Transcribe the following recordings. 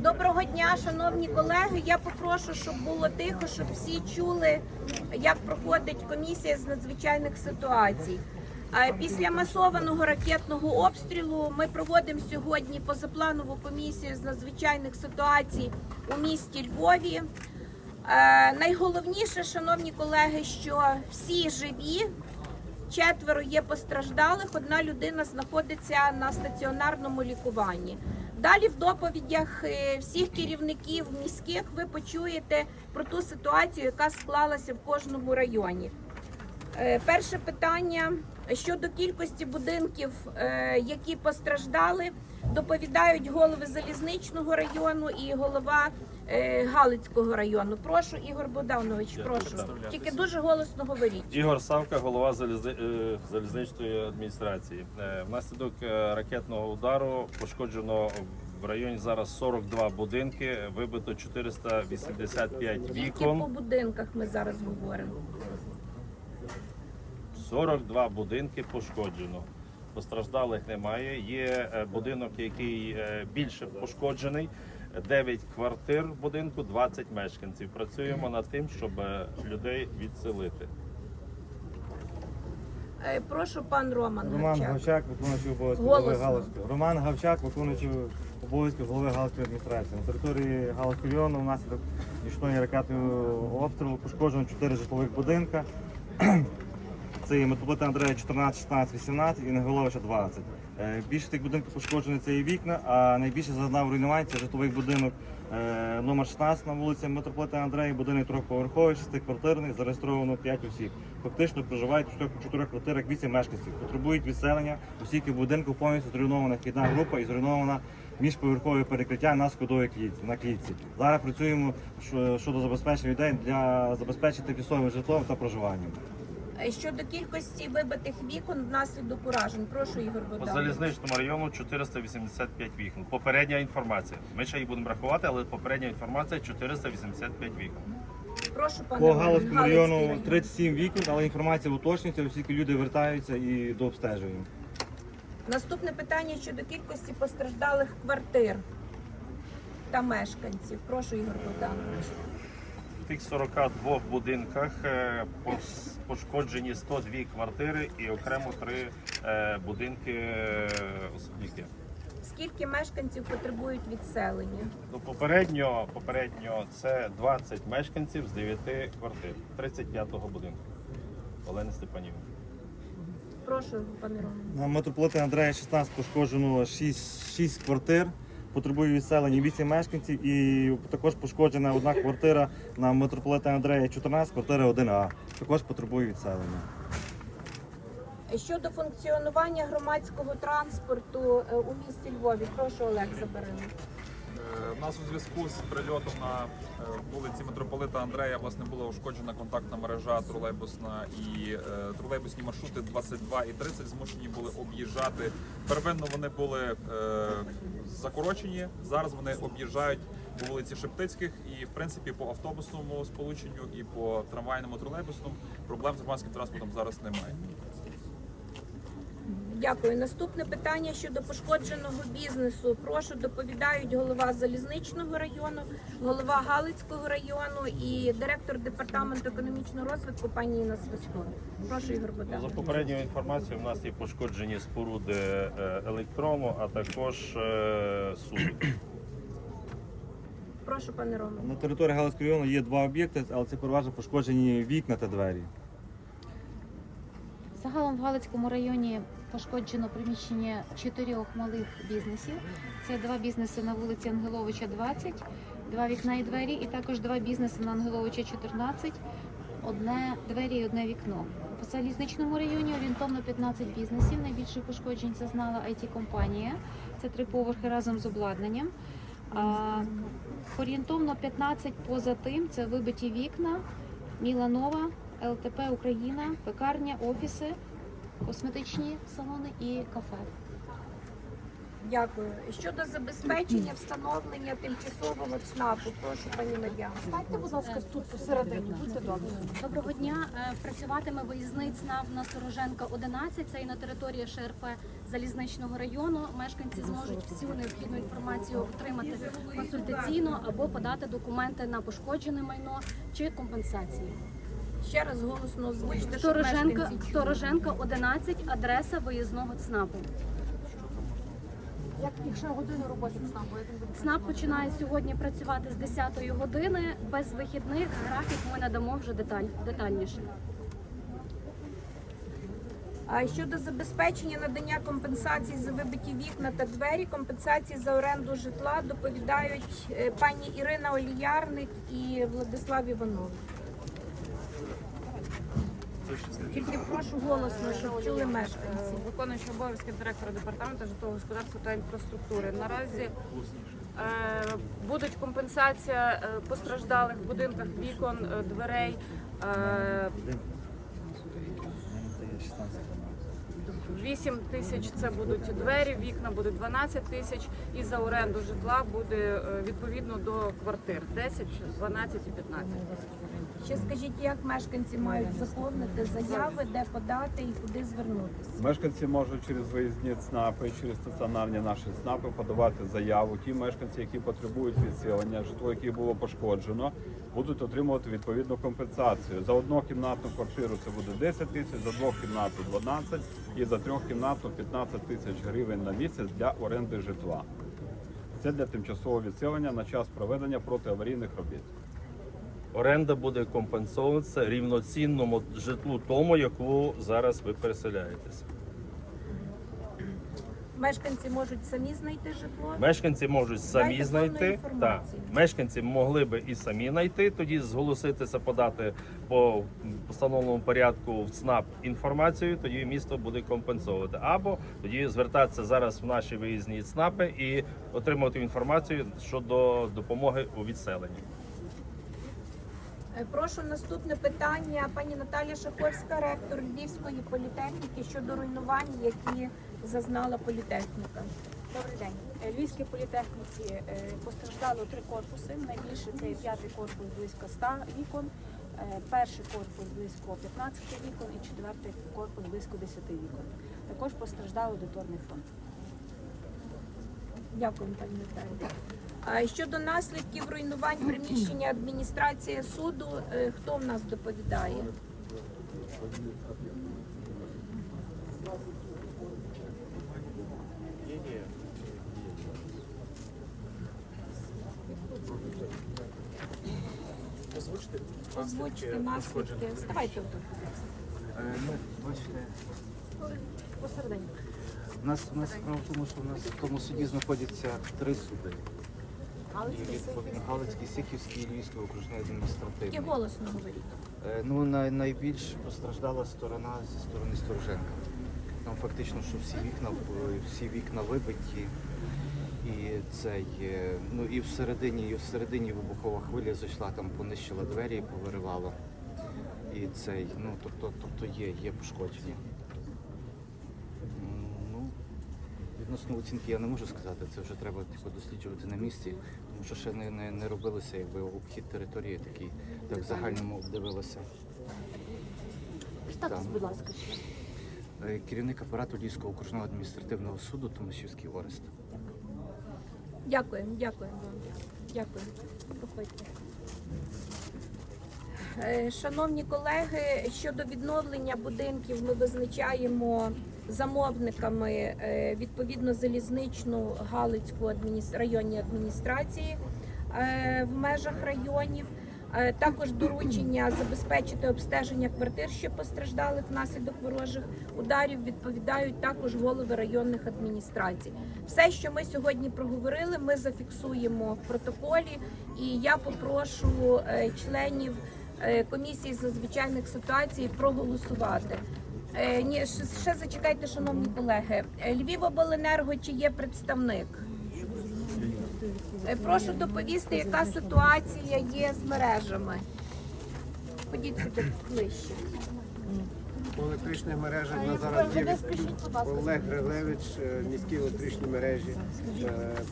Доброго дня, шановні колеги. Я попрошу, щоб було тихо, щоб всі чули, як проходить комісія з надзвичайних ситуацій. Після масованого ракетного обстрілу ми проводимо сьогодні позапланову комісію з надзвичайних ситуацій у місті Львові. Е, Найголовніше, шановні колеги, що всі живі, четверо є постраждалих, одна людина знаходиться на стаціонарному лікуванні. Далі в доповідях е, всіх керівників міських ви почуєте про ту ситуацію, яка склалася в кожному районі. Е, Перше питання щодо кількості будинків, е, які постраждали, доповідають голови залізничного району і голова Галицького району. Прошу, Ігор Богданович, прошу. Тільки дуже голосно говоріть. Ігор Савка, голова залізни... е, залізничної адміністрації. Е, Внаслідок е, ракетного удару пошкоджено в районі зараз 42 будинки, вибито 485 Тільки по вікон, будинках ми зараз говоримо. 42 будинки пошкоджено. Постраждалих немає. Є е, будинок, який е, більше пошкоджений. 9 квартир в будинку, 20 мешканців. Працюємо над тим, щоб е, людей відселити. Прошу, пан Роман Роман Гавчак. Виконуючий обов'язки голови. Галицької. Роман Гавчак, виконуючий обов'язки голови Галицької адміністрації. На території Галицького району внаслідок нічної ракетного обстрілу пошкоджено 4 житлових будинка. Це є Митрополита Андрея 14, 16, 18 і Неголовича 20. Е, Більше тих будинків пошкоджені це є вікна, а найбільше зазнав руйнувань це житловий будинок е, номер 16 на вулиці Митрополита Андрея, будинок трьохповерховий, шестиквартирний, зареєстровано 5 осіб. Фактично проживають в чотирьох- квартирах 8 мешканців. Потребують відселення. Оскільки в будинку повністю зруйнована вхідна група і зруйнована міжповерхове перекриття на сходовій. На клітці. Зараз працюємо щодо забезпечення людей для забезпечення тимчасовим житлом та проживанням. Щодо кількості вибитих вікон внаслідок уражень. Прошу, Ігор По залізничному району 485 вікон. Попередня інформація. Ми ще її будемо рахувати, але попередня інформація 485 вікон. Прошу, пане По Галицькому Галицький району район. 37 вікон, але інформація уточнюється, оскільки люди вертаються і дообстежуємо. Наступне питання щодо кількості постраждалих квартир та мешканців. Прошу, Ігор Богданович. В тих 42 будинках е, пошкоджені 102 квартири і окремо 3 е, будинки е, особняки. Скільки мешканців потребують відселення? Ну, попередньо, попередньо це 20 мешканців з 9 квартир 35-го будинку. Олени Степанівни. Прошу, пане Роман. На митрополита Андрея 16 пошкоджено 6, 6 квартир. Потребує відселення 8 мешканців і також пошкоджена одна квартира на митрополита Андрея 14, квартира 1А. Також потребує відселення. Щодо функціонування громадського транспорту е, у місті Львові. Прошу, Олег Забарин. Е, нас у зв'язку з прильотом на е, вулиці митрополита Андрея власне була ушкоджена контактна мережа тролейбусна і е, тролейбусні маршрути 22 і 30 змушені були об'їжджати. Первинно вони були закорочені. Зараз вони об'їжджають по вулиці Шептицьких і в принципі по автобусному сполученню і по трамвайному тролейбусному проблем з громадським транспортом зараз немає. Дякую. Наступне питання щодо пошкодженого бізнесу. Прошу доповідають голова залізничного району, голова Галицького району і директор департаменту економічного розвитку пані Інна Свистун. Прошу Ігор Ну, За попередньою інформацією, у нас є пошкоджені споруди е, електрону, а також е, суду. Прошу, пане Роман. На території Галицького району є два об'єкти, але це переважно пошкоджені вікна та двері. Загалом в Галицькому районі пошкоджено приміщення чотирьох малих бізнесів. Це два бізнеси на вулиці Ангеловича 20, два вікна і двері, і також два бізнеси на Ангеловича 14, одне двері і одне вікно. По залізничному районі орієнтовно 15 бізнесів. Найбільше пошкоджень зазнала it компанія Це три поверхи разом з обладнанням. А, орієнтовно 15 поза тим це вибиті вікна, Міланова, ЛТП Україна, пекарня, офіси, косметичні салони і кафе. Дякую. Щодо забезпечення встановлення тимчасового ЦНАПу, прошу пані Мар'яна. Станьте, будь ласка, тут посередині, будьте добрі. Доброго дня. Е, Працюватиме виїзний ЦНАП на Стороженка 11, це і на території ШРП Залізничного району. Мешканці зможуть всю необхідну інформацію отримати консультаційно або подати документи на пошкоджене майно чи компенсації. Ще раз голосно озвучте, Стороженка, мешканці чули. Стороженка 11, адреса виїзного ЦНАПу. Як якщо годину роботи ЦНАПу, як він буде? ЦНАП починає сьогодні працювати з 10 години. Без вихідних графік ми надамо вже деталь, детальніше. А щодо забезпечення надання компенсацій за вибиті вікна та двері, компенсації за оренду житла доповідають е, пані Ірина Оліярник і Владислав Іванов. Тільки прошу голосно, щоб чули мешканці. Виконуючий обов'язки директора департаменту житлового господарства та інфраструктури. Наразі е, будуть компенсація е, постраждалих в будинках вікон, е, дверей. Е, 8 тисяч це будуть двері, вікна буде 12 тисяч, і за оренду житла буде відповідно до квартир 10, 12 і 15. Ще скажіть, як мешканці мають заповнити заяви, де подати і куди звернутися? Мешканці можуть через виїзні ЦНАПи, через стаціонарні наші ЦНАПи подавати заяву. Ті мешканці, які потребують відселення, житло, яке було пошкоджено, будуть отримувати відповідну компенсацію. За однокімнатну квартиру це буде 10 тисяч, за двохкімнатну 12 і за трьохкімнатну 15 тисяч гривень на місяць для оренди житла. Це для тимчасового відселення на час проведення протиаварійних робіт. Оренда буде компенсовуватися рівноцінному житлу тому, яку зараз ви переселяєтеся. Мешканці можуть самі знайти житло. Мешканці можуть самі Дайте знайти. Так, мешканці могли би і самі знайти, тоді зголоситися, подати по встановленому порядку в ЦНАП інформацію. Тоді місто буде компенсовувати. Або тоді звертатися зараз в наші виїзні ЦНАПи і отримувати інформацію щодо допомоги у відселенні. Е, Прошу наступне питання. Пані Наталія Шаховська, ректор Львівської політехніки щодо руйнувань, які зазнала політехніка. Добрий день. Е, Львівській політехніці е, постраждало три корпуси. Найбільше це п'ятий корпус близько 100 вікон, перший корпус близько 15 вікон і четвертий корпус близько 10 вікон. Також постраждав аудиторний фонд. Дякую, пані Наталія. А Щодо наслідків руйнувань приміщення адміністрації суду, е, хто в нас доповідає? Озвучте наслідки. Ставайте тут. Е, Ну, бачите, Посередині. у нас, у нас справа в тому, що у нас в тому суді знаходяться три суди. Галицький, Сихівський Львівський окружний Тільки адміністративний. голосно говоріть. Е, Ну, най, найбільш постраждала сторона зі сторони Стороженка. Там фактично, що всі вікна, всі вікна вибиті. І цей, е, ну і всередині, і всередині вибухова хвиля зайшла, там понищила двері і повиривала. І цей, ну тобто, тобто є, є пошкодження. Ну, відносно оцінки я не можу сказати, це вже треба типу, досліджувати на місці, що ще не, не, не робилося якби обхід території такий, так в загальному обдивилося. Представтесь, будь ласка. Е, Керівник апарату Львівського окружного адміністративного суду Томашівський Орест. Дякую, дякую вам. Дякую. Проходьте. Е, Шановні колеги, щодо відновлення будинків ми визначаємо замовниками е, відповідно залізничну Галицьку адміністр... районні адміністрації е, в межах районів. Е, Також доручення забезпечити обстеження квартир, що постраждали внаслідок ворожих ударів, відповідають також голови районних адміністрацій. Все, що ми сьогодні проговорили, ми зафіксуємо в протоколі, і я попрошу членів комісії з надзвичайних ситуацій проголосувати. Е, Ні, ще, зачекайте, шановні колеги. Е, Львівобленерго чи є представник? Е, Прошу доповісти, яка ситуація є з мережами. Ходіть сюди ближче. По електричних мережах на зараз є Олег Грилевич, е, міські електричні мережі. Е,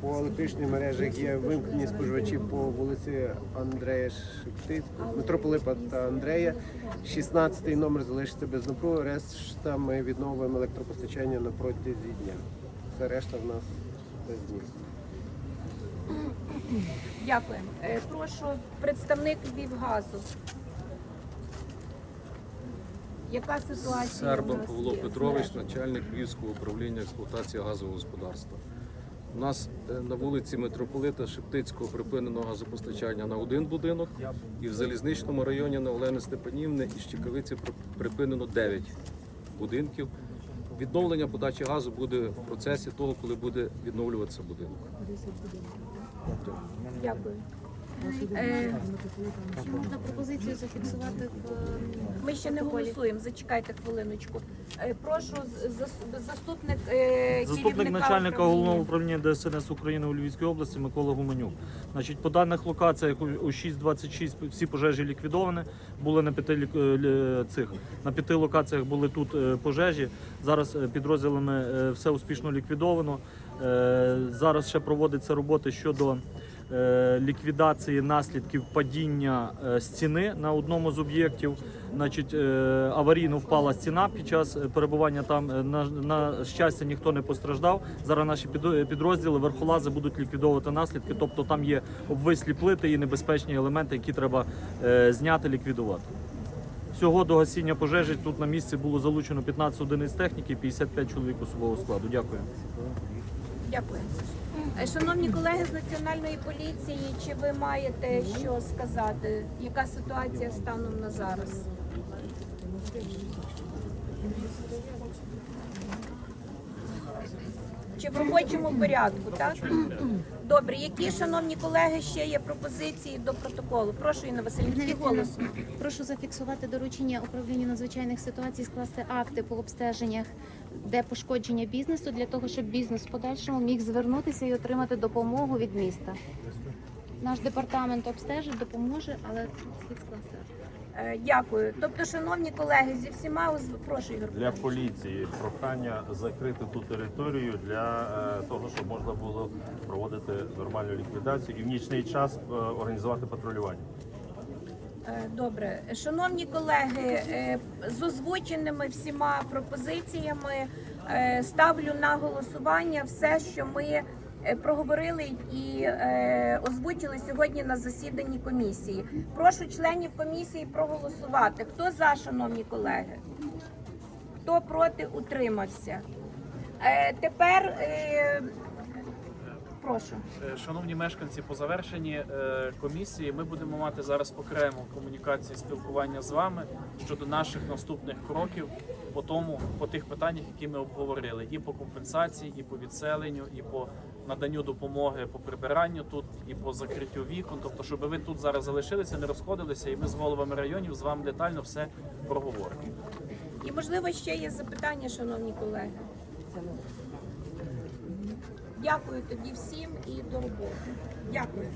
По електричних мережах є вимкнені споживачі по вулиці Андрея Шептицького, митрополита та Андрея. 16-й номер залишиться без напруги, решта ми відновуємо електропостачання на протязі дня. Все решта в нас без змін. Дякую. Е, Прошу представник Львівгазу. Яка ситуація? Сербан Павло? Петрович, начальник Львівського управління експлуатації газового господарства. У нас е, на вулиці Митрополита Шептицького припинено газопостачання на один будинок, і в залізничному районі на Олени Степанівни і Щекавиці при- припинено 9 будинків. Відновлення подачі газу буде в процесі того, коли буде відновлюватися будинок. Дякую. Е, можна пропозицію зафіксувати в е, Ми ще не голосуємо. Зачекайте хвилиночку. Е, Прошу з- зас- заступник е, Заступник керівника начальника управління. головного управління ДСНС України у Львівській області Микола Гуменюк. Значить, по даних локаціях у- у 6.26 всі пожежі ліквідовані. Були на п'яти лік- е, лі- цих на п'яти локаціях були тут е, пожежі. Зараз е, підрозділами е, все успішно ліквідовано. Е, Зараз ще проводиться роботи щодо ліквідації наслідків падіння е, стіни на одному з об'єктів. Значить, е, аварійно впала стіна під час е, перебування там. Е, На, на щастя, ніхто не постраждав. Зараз наші підрозділи верхолази будуть ліквідовувати наслідки. Тобто там є обвислі плити і небезпечні елементи, які треба е, зняти, ліквідувати. Всього до гасіння пожежі тут на місці було залучено 15 одиниць техніки, 55 чоловік особового складу. Дякую. Дякую. Е, Шановні колеги з національної поліції, чи ви маєте що сказати? Яка ситуація станом на зараз? Чи в робочому порядку, так? Добре, які, шановні колеги, ще є пропозиції до протоколу? Прошу, Інна Васильівна, тільки Прошу зафіксувати доручення управління надзвичайних ситуацій, скласти акти по обстеженнях, де пошкодження бізнесу, для того, щоб бізнес в подальшому міг звернутися і отримати допомогу від міста. Наш департамент обстежить, допоможе, але слід скласти. Е, Дякую. Тобто, шановні колеги, зі всіма оз- прошу Ігор. Для поліції прохання закрити ту територію для е, того, щоб можна було проводити нормальну ліквідацію і в нічний час е, організувати патрулювання. Е, Добре, шановні колеги, е, з озвученими всіма пропозиціями е, ставлю на голосування все, що ми проговорили і озвучили сьогодні на засіданні комісії. Прошу членів комісії проголосувати. Хто за, шановні колеги? Хто проти утримався? Тепер прошу. Е, Шановні мешканці, по завершенні е, комісії ми будемо мати зараз окрему комунікацію спілкування з вами щодо наших наступних кроків по тому, по тих питаннях, які ми обговорили, і по компенсації, і по відселенню, і по наданню допомоги по прибиранню тут, і по закриттю вікон. Тобто, щоб ви тут зараз залишилися, не розходилися, і ми з головами районів з вами детально все проговоримо. І можливо ще є запитання, шановні колеги. Дякую тоді всім і до роботи. Дякую.